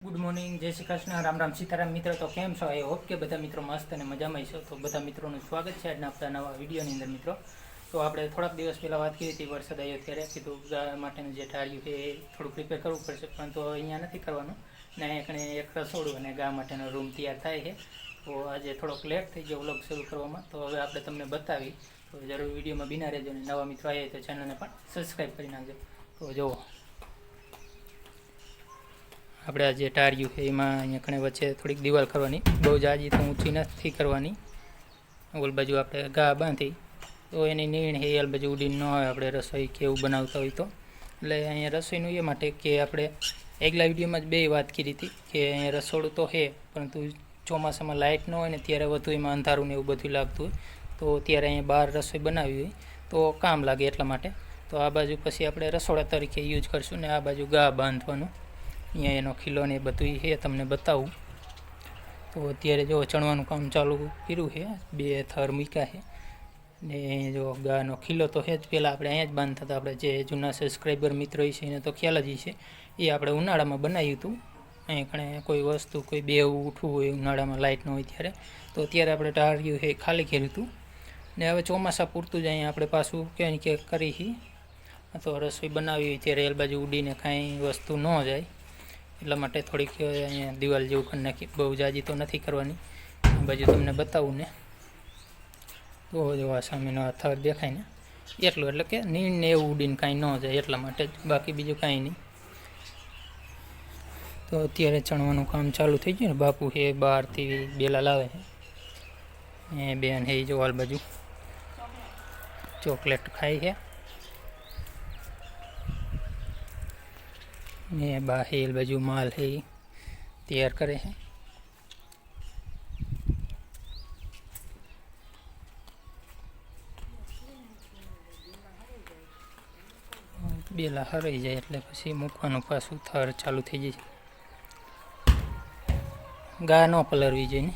Good morning જય શ્રી કૃષ્ણ. રામ રામ સીતારામ મિત્રો, તો કેમ છો? આઈ હોપ કે બધા મિત્રો મસ્ત અને મજામાં છો તો બધા મિત્રોનું સ્વાગત છે આજના આપણા નવા વિડીયોની અંદર, મિત્રો. તો આપણે થોડાક દિવસ પહેલાં વાત કરી હતી વરસાદ આવ્યો ત્યારે, કીધું ગા માટેનું જે ટાળ્યું છે એ થોડું પ્રિપેર કરવું પડશે, પરંતુ અહીંયા નથી કરવાનું. ને એકને એક રસોડું અને ગા માટેનો રૂમ તૈયાર થાય છે. તો આજે થોડોક લેટ થઈ ગયો વ્લોગ શરૂ કરવામાં. તો હવે આપણે તમને બતાવી. તો જરૂર વિડીયોમાં બિના રહેજો અને નવા મિત્રો આવ્યા તો ચેનલને પણ સબસ્ક્રાઈબ કરી નાખજો. તો જુઓ. આપણે આ જે ટાર્યું છે, એમાં અહીંયા કણે વચ્ચે થોડીક દિવાલ કરવાની. બહુ જાજી તો ઊંચી નથી કરવાની. ઓલ બાજુ આપણે ઘા બાંધી, તો એની નીણ એ ઓલ બાજુ ઉડીને ન આવે આપણે રસોઈ કે એવું બનાવતા હોય તો. એટલે અહીંયા રસોઈનું એ માટે કે આપણે એકલા વિડીયોમાં જ બે વાત કરી હતી કે અહીંયા રસોડું તો છે, પરંતુ ચોમાસામાં લાઇટ ન હોય ને ત્યારે વધુ એમાં અંધારું ને એવું બધું લાગતું હોય, તો ત્યારે અહીંયા બહાર રસોઈ બનાવી હોય, તો કામ લાગે એટલા માટે. તો આ બાજુ પછી આપણે રસોડા તરીકે યુઝ કરશું ને આ બાજુ ગા બાંધવાનું. અહીંયા એનો ખીલો ને એ બધું છે, તમને બતાવું. તો અત્યારે જો ચણવાનું કામ ચાલુ કર્યું છે, બે થર મૂક્યા છે. ને જો ગાનો ખીલો તો છે જ પહેલાં આપણે અહીંયા જ બાંધતા હતા આપણે જે જૂના સબસ્ક્રાઈબર મિત્રો છે, એને તો ખ્યાલ જ છે એ આપણે ઉનાળામાં બનાવ્યું હતું. અહીં કણે કોઈ વસ્તુ, કોઈ બેવું ઉઠવું હોય, ઉનાળામાં લાઇટ ન હોય ત્યારે. તો અત્યારે આપણે ટાળ્યું છે, ખાલી કર્યું હતું. ને હવે ચોમાસા પૂરતું જ અહીંયા આપણે પાછું ક્યાંય ક્યાંક કરી છીએ તો રસોઈ બનાવી હોય ત્યારે એલ બાજુ ઉડીને કાંઈ વસ્તુ ન જાય. એટલા માટે થોડીક અહીંયા દિવાલ જેવું કરી નાખી, બહુ જાજી તો નથી કરવાની. બાજુ તમને બતાવું ને. તો જો આ સામેનો આ થર દેખાય ને. એટલું, એટલે કે નીણ ને એવું ઉડીને કાંઈ ન જાય એટલા માટે જ. બાકી બીજું કાંઈ નહીં. તો અત્યારે ચણવાનું કામ ચાલુ થઈ ગયું ને. બાપુ હે બહારથી બેલા લાવે છે. એ બેન હે જો હાલ બાજુ. ચોકલેટ ખાય છે. ને બા હેલ બાજુ માલ હે તૈયાર કરે છે બેલા હરાઈ જાય એટલે પછી મૂકવાનું પાછું થર ચાલુ થઈ જાય ગા ન પલરવી જોઈએ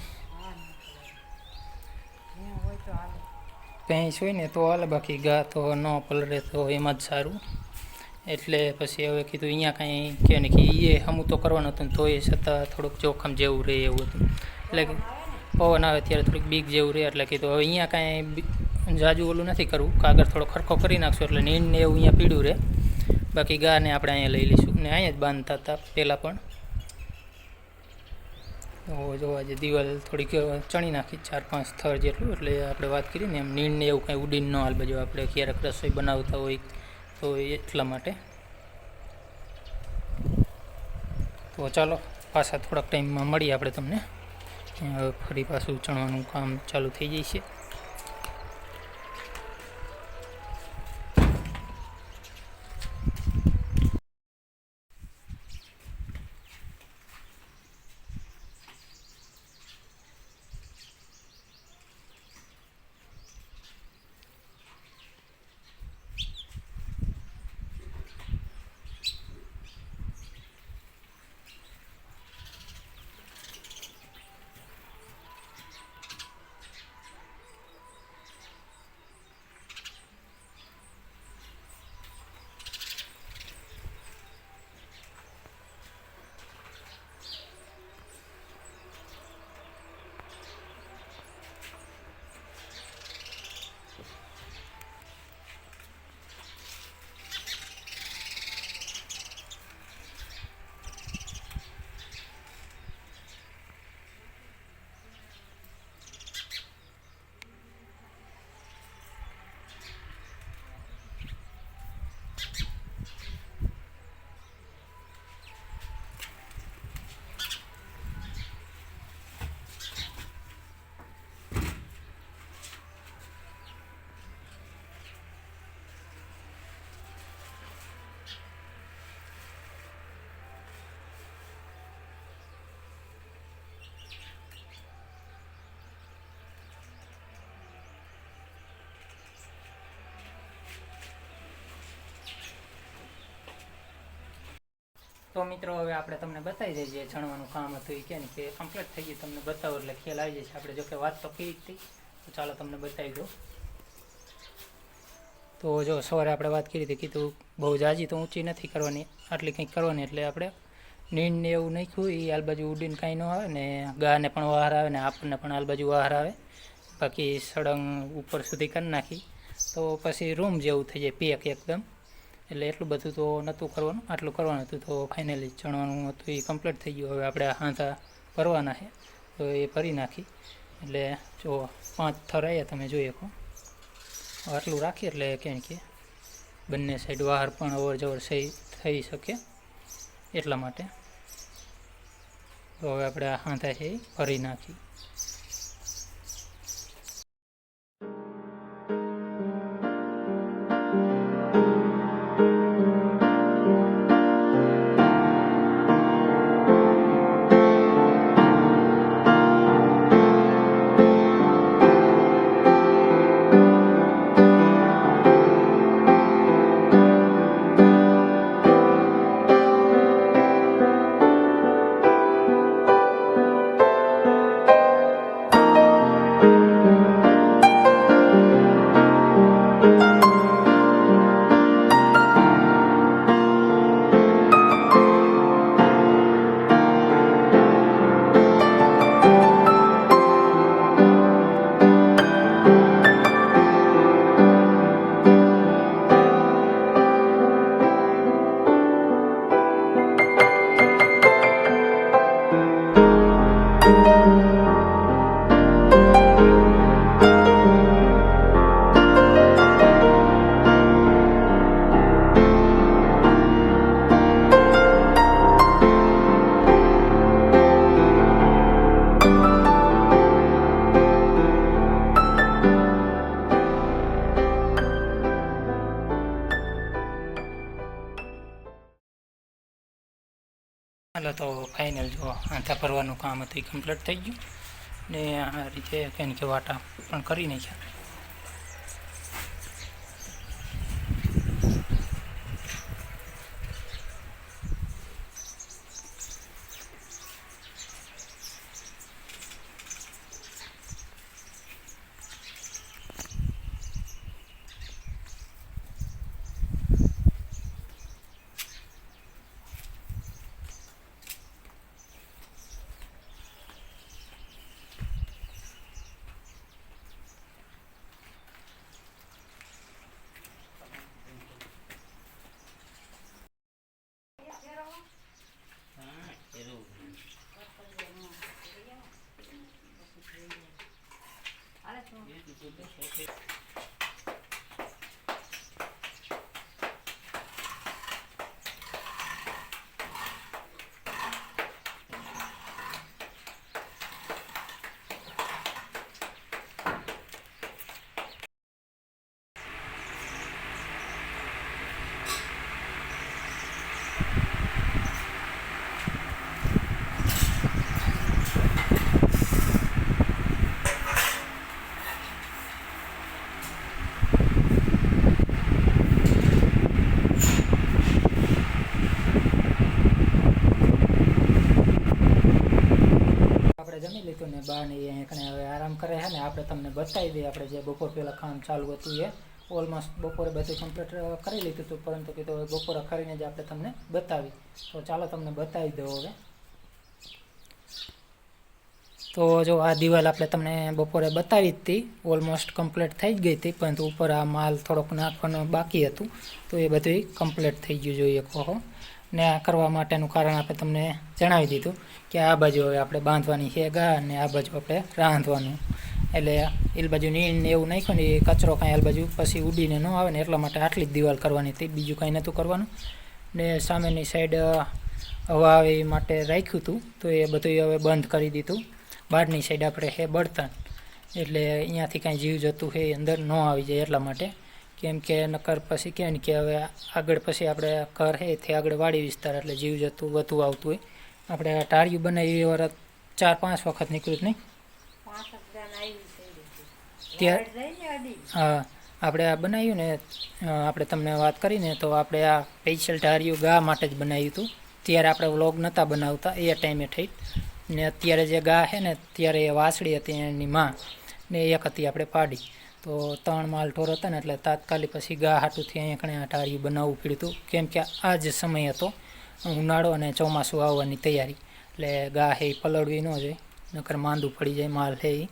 ભેંસ હોય ને તો હાલે બાકી ગા તો ન પલરે તો એમાં જ સારું. એટલે પછી હવે કીધું અહીંયા કાંઈ કહે ને કે એ હમું તો કરવાનું હતું ને તોય છતાં થોડુંક જોખમ જેવું રહે એવું હતું. એટલે પવન આવે ત્યારે થોડીક બીક જેવું રહે, એટલે કીધું હવે અહીંયા કાંઈ જાજુ ઓલું નથી કરવું કાગળ થોડો ખરખો કરી નાખશું, એટલે નીણ ને એવું અહીંયા પીડ્યું રહે. બાકી ગાને આપણે અહીંયા લઈ લઈશું. ને અહીંયા જ બાંધતા હતા પહેલાં પણ. જોવા આજે દિવાલ થોડીક ચણી નાખી, ચાર પાંચ સ્થળ જેટલું, એટલે આપણે વાત કરીને એમ, નીણ ને એવું કાંઈ ઉડીને ન હાલ બાજુ આપણે ક્યારેક રસોઈ બનાવતા હોય તો એટલા માટે. તો ચાલો, પાછા થોડાક ટાઈમમાં મળીએ આપણે તમને. ફરી પાછું ચણવાનું કામ ચાલુ થઈ જાય છે. તો મિત્રો, હવે આપણે તમને બતાવી દઈએ જે ચણવાનું કામ હતું એ કે ને કે કમ્પ્લીટ થઈ ગયું. તમને બતાવો એટલે ખ્યાલ આવી જશે. આપણે જો કે વાત તો કરી હતી. તો ચાલો તમને બતાવી દઉં. તો જો સવારે આપણે વાત કરી હતી, કીધું બહુ જાજી તો ઊંચી નથી કરવાની, આટલી કંઈક કરવાની. એટલે આપણે નીણ ને એવું નાખ્યું એ આલબાજુ ઉડીને કાંઈ ન આવે ને ગાને પણ વહાર આવે ને આપણને પણ આલબાજુ વહાર આવે. બાકી સળંગ ઉપર સુધી કરી નાખી. તો પછી રૂમ જેવું થઈ જાય પેક એકદમ. એટલે એટલું બધું તો નહોતું કરવાનું, આટલું કરવાનું હતું તો ફાઇનલી ચણવાનું હતું, એ કમ્પ્લીટ થઈ ગયું. હવે આપણે હાંધા ભરવાના છે, તો એ ભરી નાખી. એટલે જો પાંચ થર આવ્યા તમે જોઈ શકો. આટલું રાખીએ એટલે કેમ કે બંને સાઈડ બહાર પણ અવર જવર થઈ શકે એટલા માટે. તો હવે આપણે હાંધા છે એ ભરી નાખી. હાલો તો ફાઇનલ જો આંથા ભરવાનું કામ હતું એ કમ્પ્લીટ થઈ ગયું. ને આ રીતે કંઈ કે વાટા પણ કરી નાખ્યા આપણે જમી લીધું ને બા ને અહીંયા કણે હવે આરામ કરે છે ને આપણે તમને બતાવી દઈએ, આપણે જે બપોર પહેલાં કામ ચાલુ હતું એ ઓલમોસ્ટ બપોરે બધું કમ્પ્લીટ કરી લીધું હતું, પરંતુ કીધું બપોરે કરીને જ આપણે તમને બતાવી. તો ચાલો તમને બતાવી દો હવે. તો જો આ દિવાલ આપણે તમને બપોરે બતાવી હતી ઓલમોસ્ટ કમ્પ્લીટ થઈ જ ગઈ હતી, પરંતુ ઉપર આ માલ થોડોક નાખવાનો બાકી હતું, તો એ બધું કમ્પ્લીટ થઈ ગયું જોઈએ, કહો ને આ કરવા માટેનું કારણ આપણે તમને જણાવી દીધું કે આ બાજુ હવે આપણે બાંધવાની છે ગા અને આ બાજુ આપણે રાંધવાનું. એટલે એલ બાજુ નીણ ને એવું નાખ્યું ને એ કચરો કાંઈ આ બાજુ પછી ઉડીને ન આવે ને એટલા માટે આટલી જ દિવાલ કરવાની હતી. બીજું કાંઈ નહોતું કરવાનું. ને સામેની સાઈડ હવા આવે માટે રાખ્યું હતું. તો એ બધું હવે બંધ કરી દીધું. બહારની સાઈડ આપણે હે બળતણ. એટલે અહીંયાથી કાંઈ જીવ જતું છે અંદર ન આવી જાય એટલા માટે. કેમ કે નકર પછી કહે ને કે હવે આગળ પછી આપણે ઘર છે તે આગળ વાડી વિસ્તાર એટલે જીવ જતું, વધુ આવતું હોય. આપણે ટાળિયું બનાવી એ વાર ચાર પાંચ વખત નીકળ્યું નહીં. ત્યાર હા આપણે આ બનાવ્યું ને આપણે તમને વાત કરીને તો આપણે આ સ્પેશિયલ ટાળિયું ગા માટે જ બનાવ્યું હતું. ત્યારે આપણે વ્લોગ નહોતા બનાવતા એ ટાઈમે થઈ. ને અત્યારે જે ગા છે ને ત્યારે એ વાસળી હતી એની માં. ને એક હતી આપણે પાડી. તો ત્રણ માલ ઢોર હતા ને એટલે તાત્કાલિક પછી ગા હાટુંથી અહીંયા કણે આ ટાળિયું બનાવવું પડ્યું હતું. કેમ કે આ જ સમય હતો ઉનાળો અને ચોમાસું આવવાની તૈયારી. એટલે ગા હે એ પલળવી ન જોઈએ નકર માંદું પડી જાય માલ છે એ.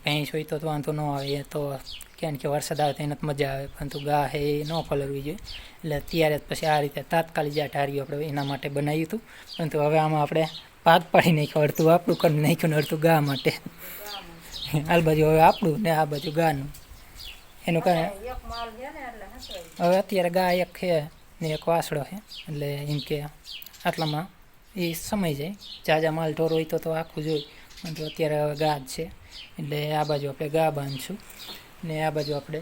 ભેંસ હોય તો વાંધો ન આવે એ તો કેમ કે વરસાદ આવે તો એને મજા આવે પરંતુ ગા હે એ ન પલળવી જોઈએ. એટલે ત્યારે પછી આ રીતે તાત્કાલિક જે ઢાર્યું આપણે એના માટે બનાવ્યું હતું. પરંતુ હવે આમાં આપણે પાક પાડી નાખ્યો અડધું આપણું કરી નાખ્યું ને અડધું ગા માટે. આ બાજુ હવે આપણું ને આ બાજુ ગાનું. એનું કાંઈ હવે અત્યારે ગા એક છે ને એક વાસડો છે. એટલે એમ કે આટલામાં એ સમય જાય. જાજા માલ ઢોર હોય તો તો આખું જોઈ. પરંતુ અત્યારે હવે ગા જ છે. એટલે આ બાજુ આપણે ગા બાંધશું ને આ બાજુ આપણે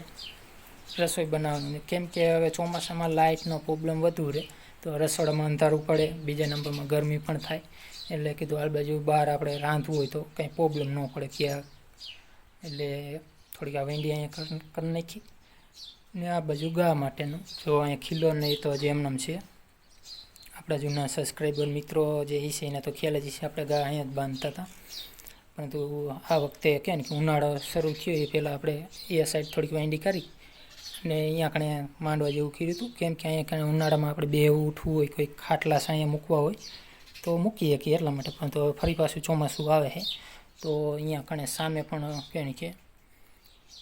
રસોઈ બનાવવાનું. કેમ કે હવે ચોમાસામાં લાઇટનો પ્રોબ્લેમ વધુ રહે, તો રસોડામાં અંધારું પડે, બીજા નંબરમાં ગરમી પણ થાય. એટલે કીધું આ બાજુ બહાર આપણે રાંધવું હોય તો કંઈ પ્રોબ્લેમ ન પડે ક્યાં એટલે થોડીક આ વેંડી અહીંયા કરી નાખી. ને આ બાજુ ગા માટેનું. જો અહીંયા ખીલો નહીં તો હજી એમનામ છે. આપણા જૂના સબસ્ક્રાઈબર મિત્રો જે છે, એને તો ખ્યાલ જ છે આપણે ગા અહીંયા જ બાંધતા હતા. પરંતુ આ વખતે કહે ને કે ઉનાળો શરૂ થયો એ પહેલાં આપણે એ સાઈડ થોડીક વાંડી કરી અને અહીંયા કણે માંડવા જેવું કર્યું હતું. કેમ કે અહીંયા કણે ઉનાળામાં આપણે બે ઉઠવું હોય, કોઈ ખાટલા અહીંયા મૂકવા હોય, તો મૂકી શકીએ એટલા માટે. પણ તો ફરી પાછું ચોમાસું આવે છે, તો અહીંયા કણે સામે પણ કહે કે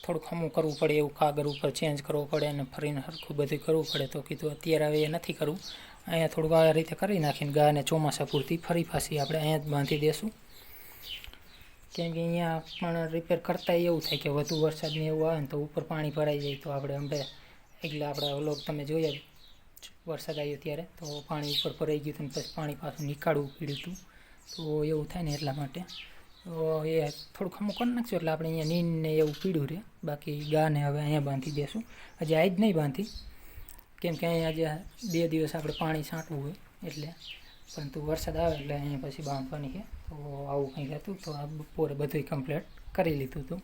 થોડુંક હમું કરવું પડે, એવું કાગળ ઉપર ચેન્જ કરવો પડે અને ફરીને સરખું બધું કરવું પડે. તો કીધું અત્યારે હવે એ નથી કરવું. અહીંયા થોડુંક આ રીતે કરી નાખીને ગાયને ચોમાસા પૂરતી ફરી પાછી આપણે અહીંયા જ બાંધી દેશું. કેમ કે અહીંયા પણ રિપેર કરતા એવું થાય કે વધુ વરસાદ ને એવું આવે ને તો ઉપર પાણી ભરાઈ જાય તો આપણે અંબે એટલે આપણે લોક તમે જોયા વરસાદ આવ્યો ત્યારે તો પાણી ઉપર ભરાઈ ગયું હતું પછી પાણી પાછું નીકાળવું પડ્યું હતું. તો એવું થાય ને એટલા માટે. તો એ થોડુંક અમુક કરી નાખશું એટલે આપણે અહીંયા નીન ને એવું પીડ્યું રહે બાકી ગાને હવે અહીંયા બાંધી દેશું. હજી આજ નહીં બાંધી. કેમ કે અહીંયા આજે બે દિવસ આપણે પાણી છાંટવું હોય એટલે પરંતુ વરસાદ આવે એટલે અહીંયા પછી બાંધવાની છે. તો આવું કંઈક હતું? તો આ બપોરે બધું કમ્પ્લીટ કરી લીધું હતું.